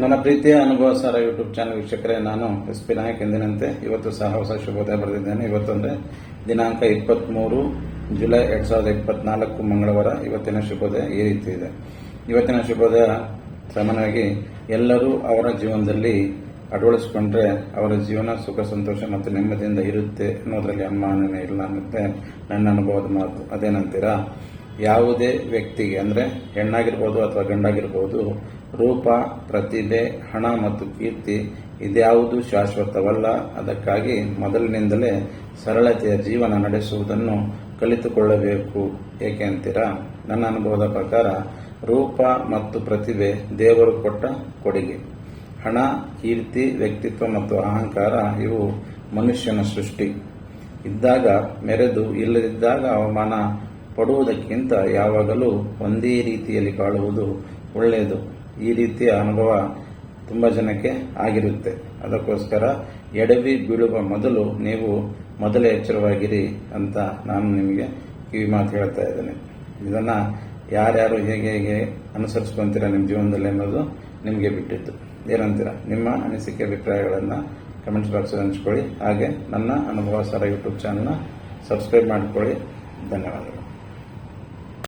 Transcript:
ನನ್ನ ಪ್ರೀತಿಯ ಅನುಭವ ಸಾರ ಯೂಟ್ಯೂಬ್ ಚಾನಲ್ ವೀಕ್ಷಕರೇ, ನಾನು ಎಸ್ ಪಿ ನಾಯಕ್ ಎಂದಿನಂತೆ. ಇವತ್ತು ಸಹ ಹೊಸ ಶುಭೋದಯ ಬರೆದಿದ್ದೇನೆ. ಇವತ್ತು ಅಂದರೆ ದಿನಾಂಕ ಇಪ್ಪತ್ತ್ಮೂರು ಜುಲೈ ಎರಡು ಸಾವಿರದ ಇಪ್ಪತ್ನಾಲ್ಕು ಮಂಗಳವಾರ. ಇವತ್ತಿನ ಶುಭೋದಯ ಈ ರೀತಿ ಇದೆ. ಇವತ್ತಿನ ಶುಭೋದಯ ಸಾಮಾನ್ಯವಾಗಿ ಎಲ್ಲರೂ ಅವರ ಜೀವನದಲ್ಲಿ ಅಳವಡಿಸಿಕೊಂಡ್ರೆ ಅವರ ಜೀವನ ಸುಖ, ಸಂತೋಷ ಮತ್ತು ನೆಮ್ಮದಿಯಿಂದ ಇರುತ್ತೆ ಅನ್ನೋದರಲ್ಲಿ ಅನುಮಾನನೇ ಇಲ್ಲ. ಮತ್ತು ನನ್ನ ಅನುಭವದ ಮಾತು ಅದೇನಂತೀರಾ ಯಾವುದೇ ವ್ಯಕ್ತಿಗೆ, ಅಂದರೆ ಹೆಣ್ಣಾಗಿರ್ಬೋದು ಅಥವಾ ಗಂಡಾಗಿರ್ಬೋದು, ರೂಪ, ಪ್ರತಿಭೆ, ಹಣ ಮತ್ತು ಕೀರ್ತಿ ಇದ್ಯಾವುದು ಶಾಶ್ವತವಲ್ಲ. ಅದಕ್ಕಾಗಿ ಮೊದಲಿನಿಂದಲೇ ಸರಳತೆಯ ಜೀವನ ನಡೆಸುವುದನ್ನು ಕಲಿತುಕೊಳ್ಳಬೇಕು. ಏಕೆ ಅಂತೀರಾ? ನನ್ನ ಅನುಭವದ ಪ್ರಕಾರ ರೂಪ ಮತ್ತು ಪ್ರತಿಭೆ ದೇವರು ಕೊಟ್ಟ ಕೊಡುಗೆ. ಹಣ, ಕೀರ್ತಿ, ವ್ಯಕ್ತಿತ್ವ ಮತ್ತು ಅಹಂಕಾರ ಇವು ಮನುಷ್ಯನ ಸೃಷ್ಟಿ. ಇದ್ದಾಗ ಮೆರೆದು ಇಲ್ಲದಿದ್ದಾಗ ಅವಮಾನ ಪಡುವುದಕ್ಕಿಂತ ಯಾವಾಗಲೂ ಒಂದೇ ರೀತಿಯಲ್ಲಿ ಕಾಳುವುದು ಒಳ್ಳೆಯದು. ಈ ರೀತಿಯ ಅನುಭವ ತುಂಬ ಜನಕ್ಕೆ ಆಗಿರುತ್ತೆ. ಅದಕ್ಕೋಸ್ಕರ ಎಡವಿ ಬೀಳುವ ಮೊದಲು ನೀವು ಮೊದಲೇ ಎಚ್ಚರವಾಗಿರಿ ಅಂತ ನಾನು ನಿಮಗೆ ಕಿವಿ ಮಾತು ಹೇಳ್ತಾ ಇದ್ದೇನೆ. ಇದನ್ನು ಯಾರ್ಯಾರು ಹೇಗೆ ಹೇಗೆ ಅನುಸರಿಸ್ಕೊಂತೀರ ನಿಮ್ಮ ಜೀವನದಲ್ಲಿ ಅನ್ನೋದು ನಿಮಗೆ ಬಿಟ್ಟಿತ್ತು ಏನಂತೀರ? ನಿಮ್ಮ ಅನಿಸಿಕೆ, ಅಭಿಪ್ರಾಯಗಳನ್ನು ಕಮೆಂಟ್ಸ್ ಬಾಕ್ಸಲ್ಲಿ ಹಂಚ್ಕೊಳ್ಳಿ. ಹಾಗೆ ನನ್ನ ಅನುಭವ ಸರ ಯೂಟ್ಯೂಬ್ ಚಾನಲ್ನ ಸಬ್ಸ್ಕ್ರೈಬ್ ಮಾಡಿಕೊಳ್ಳಿ. ಧನ್ಯವಾದಗಳು.